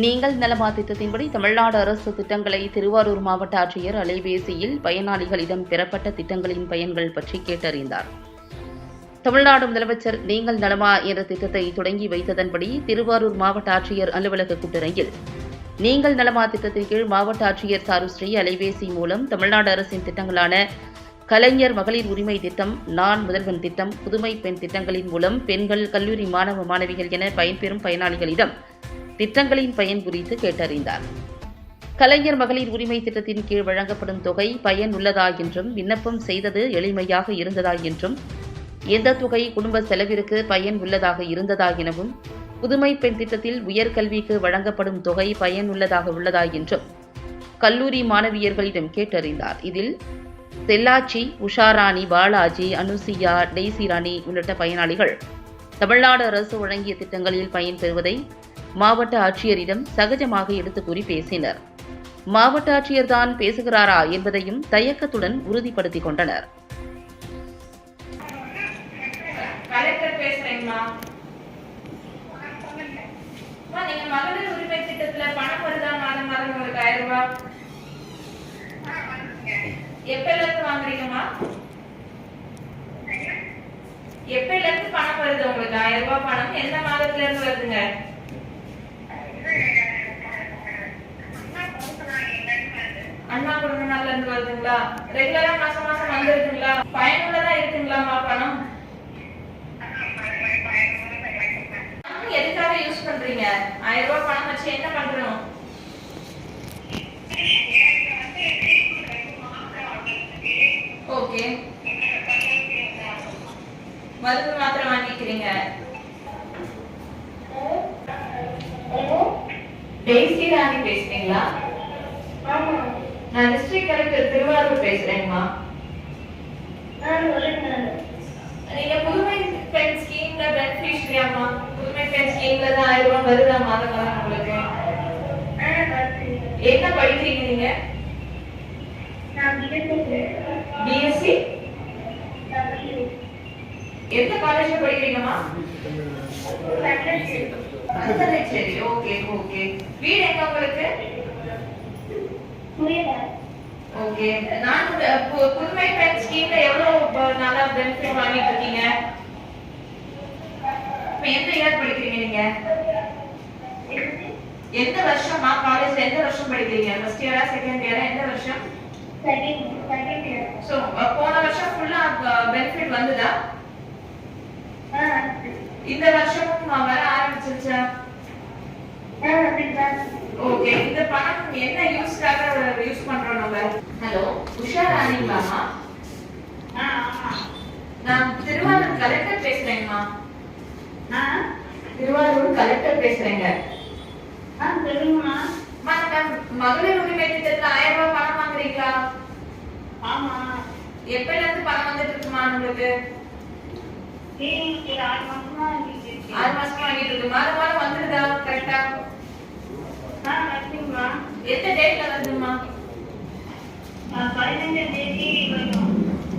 நீங்கள் நலமா திட்டத்தின்படி தமிழ்நாடு அரசு திட்டங்களை திருவாரூர் மாவட்ட ஆட்சியர் அலைபேசியில் பயனாளிகளிடம் பெறப்பட்ட திட்டங்களின் பயன்கள் பற்றி கேட்டறிந்தார். தமிழ்நாடு முதலமைச்சர் நீங்கள் நலமா என்ற திட்டத்தை தொடங்கி வைத்ததன்படி திருவாரூர் மாவட்ட ஆட்சியர் அலுவலக கூட்டரங்கில் நீங்கள் நலமா திட்டத்தின் கீழ் மாவட்ட ஆட்சியர் சாருஸ்ரீ அலைபேசி மூலம் தமிழ்நாடு அரசின் திட்டங்களான கலைஞர் மகளிர் உரிமை திட்டம் நான் முதல்வன் திட்டம் புதுமை பெண் திட்டங்களின் மூலம் பெண்கள் கல்லூரி மாணவ மாணவிகள் என பயன்பெறும் பயனாளிகளிடம் திட்டங்களின் பயன் குறித்து கேட்டறிந்தார். கலைஞர் மகளிர் உரிமை திட்டத்தின் கீழ் வழங்கப்படும் தொகை பயன் உள்ளதா என்றும் விண்ணப்பம் செய்தது எளிமையாக இருந்ததா என்றும் எந்த தொகை குடும்ப செலவிற்கு பயன் உள்ளதாக இருந்ததா எனவும் புதுமை பெண் திட்டத்தில் உயர்கல்விக்கு வழங்கப்படும் தொகை பயன் உள்ளதாக உள்ளதா என்றும் கல்லூரி மாணவியர்களிடம் கேட்டறிந்தார். இதில் செல்லாச்சி உஷாராணி பாலாஜி அனுசியா டெய்சி ராணி உள்ளிட்ட பயனாளிகள் தமிழ்நாடு அரசு வழங்கிய திட்டங்களில் பயன்பெறுவதை மாவட்ட ஆட்சியரிடம் சகஜமாக எடுத்து கூறி பேசினர். மாவட்ட ஆட்சியர் தான் பேசுகிறாரா என்பதையும் தயக்கத்துடன் உறுதிப்படுத்திக் கொண்டனர். கலெக்டர் வாங்குறீங்கம்மா எப்பல இருந்து பணம் வருது உங்களுக்கு ஆயிரம் ரூபாய் பணம்? எந்த மாதத்துல இருந்து வருதுங்க? அண்ணா குடும்ப நாள்ல இருந்து வருதுங்களா? ரெகுலரா மாசம் மாசம் வந்துருதுங்களா பயனுள்ளதா இருக்குங்களாம்மா பணம்? எதுக்காக யூஸ் பண்றீங்க? ஆயிரம் ரூபாய் பணம் வச்சு என்ன பண்றோம்? ஓகே மருந்து மாத்திரை வாங்கிக்கிறீங்க. டெய்ஸி ராணி பேசுறீங்களா? நான் டிஸ்ட்ரிக்ட் கலெக்டர் திருவாரூர் பேசுறேங்கம்மா நீங்க புதுமை பெண் ஸ்கீம்ல பெனிஃபிஷரியாமா புதுமை பெண் ஸ்கீம்ல தான் ஆயிரம் ரூபாய் வருதா மாதம் மாதம் உங்களுக்கு? என்ன படிக்கிறீங்க நீங்க? பிஎஸ்சி எந்த காலேஜ்ல படிக்கிறீங்கம்மா சரி ஓகே ஓகே வீடு எங்க உங்களுக்கு? ஓகே நான் புதுமை பெண் ஸ்கீம்ல எவ்வளவு நல்லா பெனிஃபிட் வாங்கிட்டு இருக்கீங்க? இப்ப எந்த இயர் படிக்கிறீங்க நீங்க? எந்த வருஷமா காலேஜ்ல எந்த வருஷம் படிக்கிறீங்க? ஃபர்ஸ்ட் இயரா செகண்ட் இயரா எந்த வருஷம்? சோ போன வருஷம் ஃபுல்லா பெனிஃபிட் வந்ததா? இந்த வருஷமும் வர ஆரம்பிச்சிருச்சா? ஓகே இந்த பணம் என்ன யூஸ்க்காக யூஸ் பண்றோம் நம்ம? ஹலோ. உஷா ராணிங்களாமா நான் திருவாரூர் கலெக்டர் பேசுறேங்கம்மா திருவாரூர் கலெக்டர் பேசுறேங்க. அம்மா, நம்ம மகளிர் உரிமை திட்டத்துல ஆயிரம் ரூபாய் பணம் வாங்குறீங்களா? எப்பல இருந்து பணம் வந்துட்டு இருக்குமா உங்களுக்கு? ஆறு மாசமா வாங்கிட்டு இருக்கு. மாதம் மாதம் வந்துருதா கரெக்டா எந்த டேட்ல வருதுமா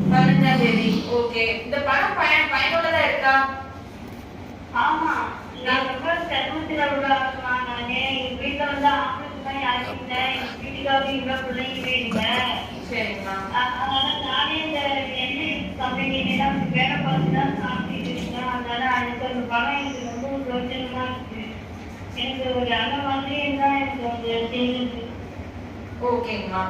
பதினஞ்சாம் தேதி ஓகே இந்த பணம் பயன் பயனுள்ளதா இருக்கா? ஆமா நான் ரொம்ப சிரமத்துல உள்ளாமா நானு. எங்க வீட்டுல வந்து ஆம்பளை தான் யாரும் இல்லை. எங்க வீட்டுக்காக இவ்வளவு பிள்ளைங்களே இல்லை. சரிங்கம்மா அதனால நானே இந்த எண்ணெய் வேலை பார்த்து தான் சாப்பிட்டு இருக்கேன். அதனால எனக்கு அந்த பணம் எனக்கு ரொம்ப பிரயோஜனமா இருக்கு. எனக்கு ஒரு மாதிரி தான் எனக்கு வந்து ஓகேங்கம்மா